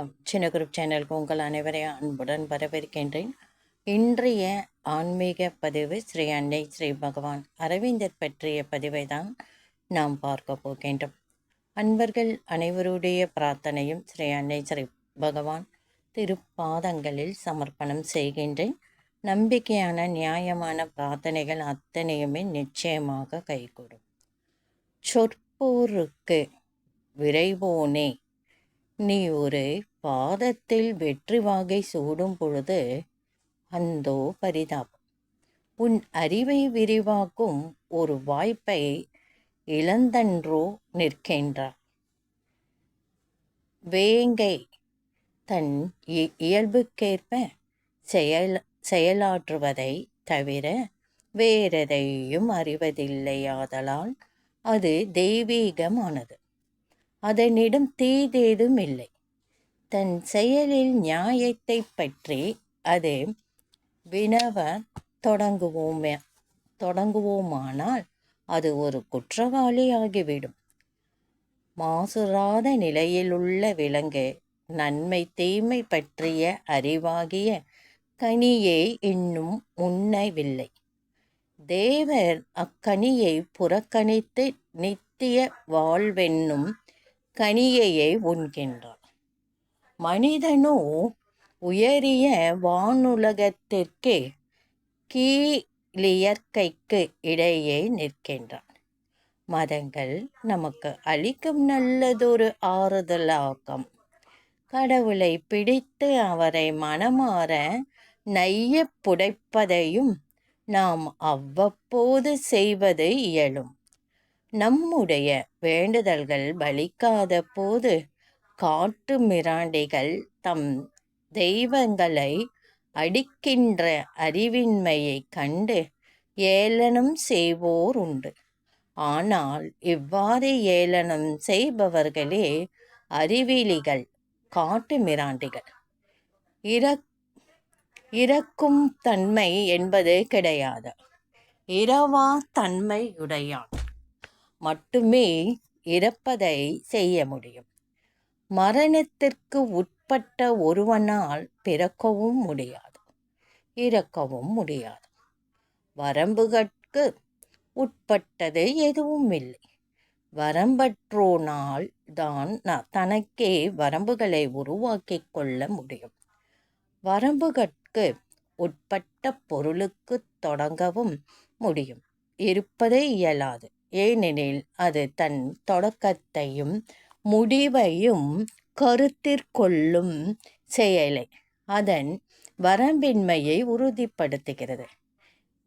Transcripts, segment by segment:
வணக்கம். சின்ன குரூப் சேனலுக்கு உங்கள் அனைவரையும் அன்புடன் வரவேற்கின்றேன். இன்றைய ஆன்மீக பதிவு ஸ்ரீ அன்னை ஸ்ரீ பகவான் அரவிந்தர் பற்றிய பதிவை தான் நாம் பார்க்க போகின்றோம். அன்பர்கள் அனைவருடைய பிரார்த்தனையும் ஸ்ரீ அன்னை ஸ்ரீ பகவான் திருப்பாதங்களில் சமர்ப்பணம் செய்கின்றேன். நம்பிக்கையான நியாயமான பிரார்த்தனைகள் அத்தனையுமே நிச்சயமாக கைகூடும். சொற்போருக்கு விரைவோனே நீ ஒரு பாதத்தில் வெற்றி வாகை சூடும் பொழுது அந்தோ பரிதாபம். உன் அறிவை விரிவாக்கும் ஒரு வாய்ப்பை இழந்தன்றோ நிற்கின்றார் வேங்கை தன் இ- இயல்புக்கேற்ப செயல் செயலாற்றுவதை தவிர வேறெதையும் அறிவதில்லையாதலால் அது தெய்வீகமானது. அதனிடம் தீதேதும் இல்லை. தன் செயலில் நியாயத்தை பற்றி அது வினவ தொடங்குவோமே தொடங்குவோமானால் அது ஒரு குற்றவாளி ஆகிவிடும் மாசுறாத நிலையிலுள்ள விலங்கு நன்மை தீமை பற்றிய அறிவாகிய கனியை இன்னும் உண்ணவில்லை. தேவர் அக்கனியை புறக்கணித்து நித்திய வாழ்வென்னும் கனியையே உண்கின்றார். மனிதனோ உயரிய வானுலகத்திற்கே கீழியற்கைக்கு இடையே நிற்கின்றான். மதங்கள் நமக்கு அளிக்கும் நல்லதொரு ஆறுதலாக்கம் கடவுளை பிடித்து அவரை மனமாற நைய புடைப்பதையும் நாம் அவ்வப்போது செய்வது இயலும். நம்முடைய வேண்டுதல்கள் பலிக்காத போது காட்டு மிராண்டிகள் தம் தெய்வங்களை அடிக்கின்ற அறிவின்மையைக் கண்டு ஏளனம் செய்வோர் உண்டு. ஆனால் இவ்வாறு ஏளனம் செய்பவர்களே அறிவிலிகள் காட்டு மிராண்டிகள். இறக் இறக்கும் தன்மை என்பது கிடையாது. இரவா தன்மையுடையான். மட்டுமே இறப்பதை செய்ய முடியும். மரணத்திற்கு உட்பட்ட ஒருவனால் பிறக்கவும் முடியாது இறக்கவும் முடியாது. வரம்புகட்கு உட்பட்டது எதுவும் இல்லை வரம்பற்றோனால் தான் தனக்கே வரம்புகளை உருவாக்கி கொள்ள முடியும். வரம்புகட்கு உட்பட்ட பொருளுக்கு தொடங்கவும் முடியும். இருப்பதே இயலாது. ஏனெனில் அது தன் தொடக்கத்தையும் முடிவையும் கருத்திற்கொள்ளும் செயலை அதன் வரம்பின்மையை உறுதிப்படுத்துகிறது.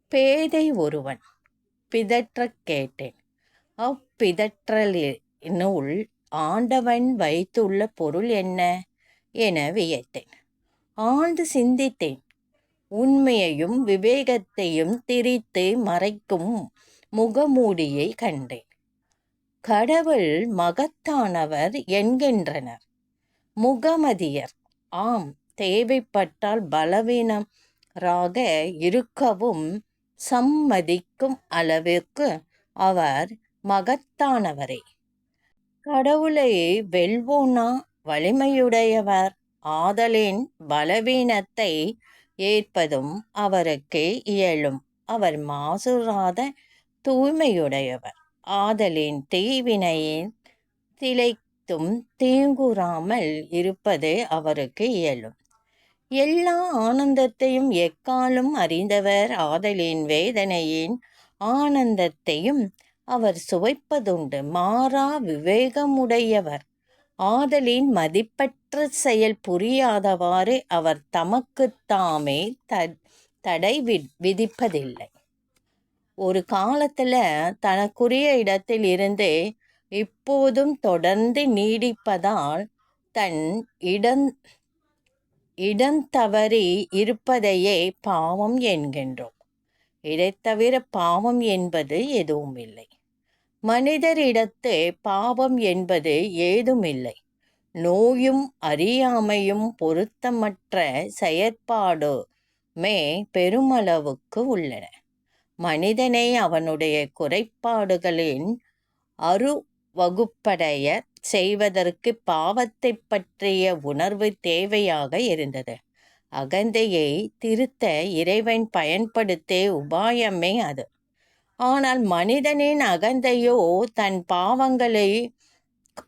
பேதை ஒருவன் பிதற்றக் கேட்டேன். அப்பிதற்றலினுள் ஆண்டவன் வைத்துள்ள பொருள் என்ன? என வியத்தேன். ஆழ்ந்து சிந்தித்தேன். உண்மையையும் விவேகத்தையும் திரித்து மறைக்கும் முகமூடியை கண்டேன். கடவுள் மகத்தானவர் என்கின்றனர். முகமதியர் ஆம் தேவைப்பட்டால் பலவீனராக இருக்கவும் சம்மதிக்கும் அளவிற்கு அவர் மகத்தானவரே. கடவுளை வெல்வோனா? வலிமையுடையவர். ஆதலின் பலவீனத்தை ஏற்பதும் அவருக்கு இயலும். அவர் மாசுறாத தூய்மையுடையவர். ஆதலின் தீவினையின் திளைத்தும் தீங்குறாமல் இருப்பது அவருக்கு இயலும். எல்லா ஆனந்தத்தையும் எக்காலும் அறிந்தவர் ஆதலின் வேதனையின் ஆனந்தத்தையும் அவர் சுவைப்பதுண்டு. மாறா விவேகமுடையவர். ஆதலின் மதிப்பற்ற செயல் புரியாதவாறு அவர் தமக்கு தாமே த தடை வி- விதிப்பதில்லை. ஒரு காலத்தில் தனக்குரிய இடத்தில் இருந்து இப்போதும் தொடர்ந்து நீடிப்பதால் தன் இடம் இடந்தவறி இருப்பதையே பாவம் என்கின்றோம். இதைத் தவிர பாவம் என்பது எதுவும் இல்லை மனிதரிடத்து பாவம் என்பது ஏதுமில்லை. நோயும் அறியாமையும் பொருத்தமற்ற செயற்பாடுமே பெருமளவுக்கு உள்ளன. மனிதனை அவனுடைய குறைபாடுகளின் அருவகுப்படைய செய்வதற்கு பாவத்தைப் பற்றிய உணர்வு தேவையாக இருந்தது. அகந்தையை திருத்த இறைவன் பயன்படுத்திய உபாயமே அது. ஆனால் மனிதனின் அகந்தையோ தன் பாவங்களை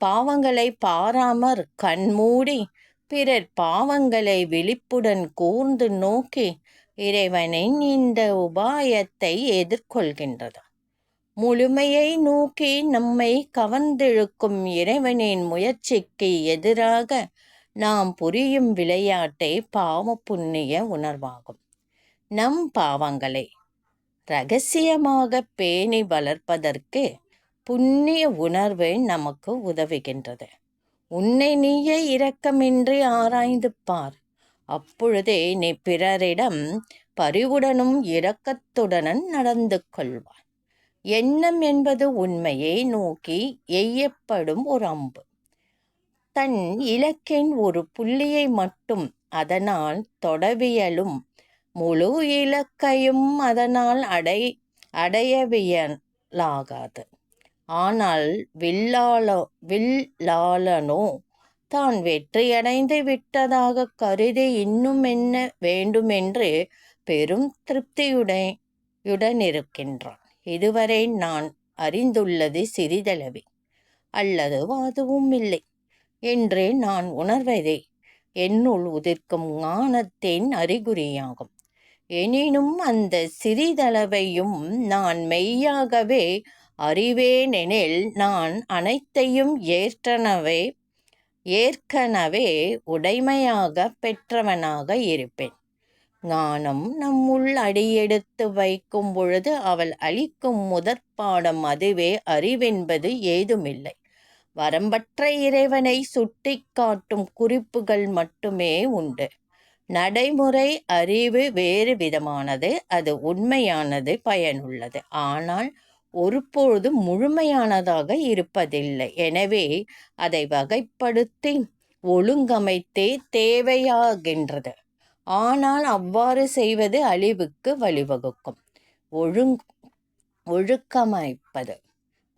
பாவங்களை பாராமற் கண்மூடி பிறர் பாவங்களை விழிப்புடன் கூர்ந்து நோக்கி இறைவனின் இந்த உபாயத்தை எதிர்கொள்கின்றது. முழுமையை நோக்கி நம்மை கவர்ந்திழுக்கும் இறைவனின் முயற்சிக்கு எதிராக நாம் புரியும் விளையாட்டை பாவ புண்ணிய உணர்வாகும். நம் பாவங்களை ரகசியமாக பேணி வளர்ப்பதற்கு புண்ணிய உணர்வு நமக்கு உதவுகின்றது. உன்னை நீயே இரக்கமின்றி ஆராய்ந்து பார். அப்பொழுதே நீ பிறரிடம் பரிவுடனும் இரக்கத்துடனும் நடந்து கொள்வான் எண்ணம் என்பது உண்மையை நோக்கி எய்யப்படும் ஒரு அம்பு. தன் இலக்கின் ஒரு புள்ளியை மட்டும் அதனால் தொடவியலும் முழு இலக்கையும் அதனால் அடை அடையவியலாகாது. ஆனால் வில்லாளோ வில்லாளனோ தான் வெற்றியடைந்து விட்டதாகக் கருதி இன்னுமென்ன வேண்டுமென்று பெரும் திருப்தியுடன் இருக்கின்றான் இதுவரை நான் அறிந்துள்ளது சிறிதளவே. அல்லது அதுவும் இல்லை. என்று நான் உணர்வதே என்னுள் உதிர்க்கும் ஞானத்தின் அறிகுறியாகும். எனினும் அந்த சிறிதளவையும் நான் மெய்யாகவே அறிவேனெனில் நான் அனைத்தையும் ஏற்றனவே ஏற்கனவே உடைமையாக பெற்றவனாக இருப்பேன். ஞானம் நம்முள் அடியெடுத்து வைக்கும் பொழுது அவள் அளிக்கும் முதற்பாடம் அதுவே அறிவென்பது ஏதுமில்லை. வரம்பற்ற இறைவனை சுட்டி காட்டும் குறிப்புகள் மட்டுமே உண்டு. நடைமுறை அறிவு வேறு விதமானது. அது உண்மையானது பயனுள்ளது. ஆனால் ஒருபொழுதும் முழுமையானதாக இருப்பதில்லை. எனவே அதை வகைப்படுத்தி ஒழுங்கமைத்தே தேவையாகின்றது. ஆனால் அவ்வாறு செய்வது அழிவுக்கு வழிவகுக்கும். ஒழுங் ஒழுக்கமைப்பது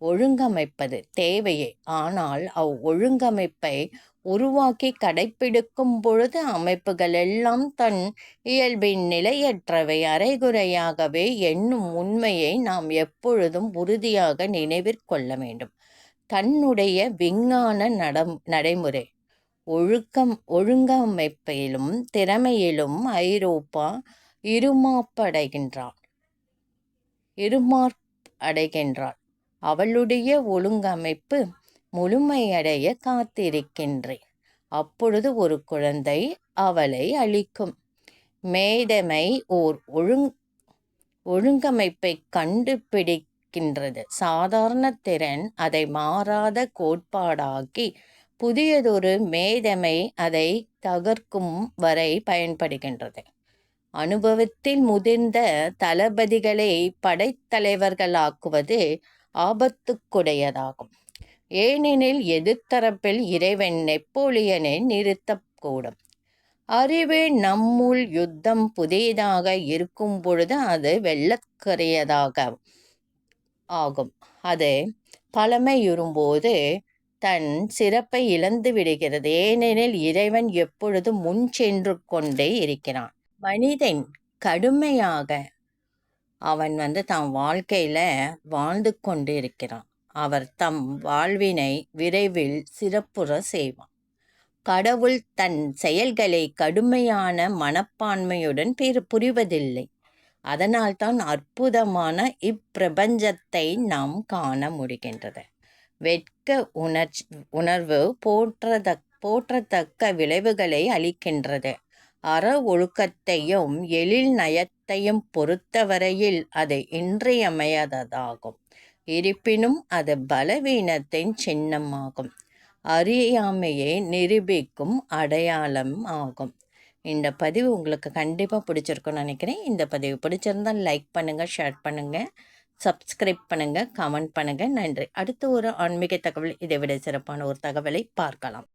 ஒழுங்கமைப்பது தேவையே. ஆனால் அவ் ஒழுங்கமைப்பை உருவாக்கி கடைப்பிடிக்கும் பொழுது அமைப்புகள் எல்லாம் தன் இயல்பின் நிலையற்றவை அரைகுறையாகவே எண்ணும் உண்மையை நாம் எப்பொழுதும் உறுதியாக நினைவிற்கொள்ள வேண்டும். தன்னுடைய விஞ்ஞான நடம் நடைமுறை ஒழுக்கம் ஒழுங்கமைப்பிலும் திறமையிலும் ஐரோப்பா இருமாப்படைகின்றாள் இருமாப்படைகின்றாள். அவளுடைய ஒழுங்கமைப்பு முழுமையடைய காத்திருக்கின்றேன். அப்பொழுது ஒரு குழந்தை அவளை அளிக்கும். மேதமை ஓர் ஒழுங் ஒழுங்கமைப்பைக் கண்டுபிடிக்கின்றது. சாதாரண திறன் அதை மாறாத கோட்பாடாக்கி புதியதொரு மேதமை அதை தகர்க்கும் வரை பயன்படுகின்றது. அனுபவத்தில் முதிர்ந்த தளபதிகளை படைத்தலைவர்களாக்குவது ஆபத்துக்குடையதாகும். ஏனெனில் எதிர்த்தரப்பில் இறைவன் நெப்போலியனை நிறுத்தக்கூடும். அறிவு நம்முள் யுத்தம் புதியதாக இருக்கும் பொழுது அது வெள்ளக்கரையதாக ஆகும். அது பழமையுறும்போது தன் சிறப்பை இழந்து விடுகிறது ஏனெனில் இறைவன் எப்பொழுதும் முன் சென்று கொண்டே இருக்கிறான். மனிதன் கடுமையாக அவன் வந்து தன் வாழ்க்கையில வாழ்ந்து கொண்டிருக்கிறான். அவர் தம் வாழ்வினை விரைவில் சிறப்புற செய்வார் கடவுள் தன் செயல்களை கடுமையான மனப்பான்மையுடன் புரிவதில்லை. அதனால்தான் அற்புதமான இப்பிரபஞ்சத்தை நாம் காண முடிகின்றது. வெட்க உணர்ச் உணர்வு போற்றதக் போற்றத்தக்க விளைவுகளை அளிக்கின்றது. அற ஒழுக்கத்தையும் எழில் நயத்தையும் பொறுத்தவரையில் அது இன்றியமையாததாகும். இருப்பினும் அது பலவீனத்தின் சின்னமாகும். அறியாமையை நிரூபிக்கும் அடையாளம் ஆகும். இந்த பதிவு உங்களுக்கு கண்டிப்பாக பிடிச்சிருக்குன்னு நினைக்கிறேன். இந்த பதிவு பிடிச்சிருந்தா லைக் பண்ணுங்கள் ஷேர் பண்ணுங்கள் சப்ஸ்கிரைப் பண்ணுங்கள் கமெண்ட் பண்ணுங்கள் நன்றி. அடுத்த ஒரு ஆன்மீக தகவல் இதை விட சிறப்பான ஒரு தகவலை பார்க்கலாம்.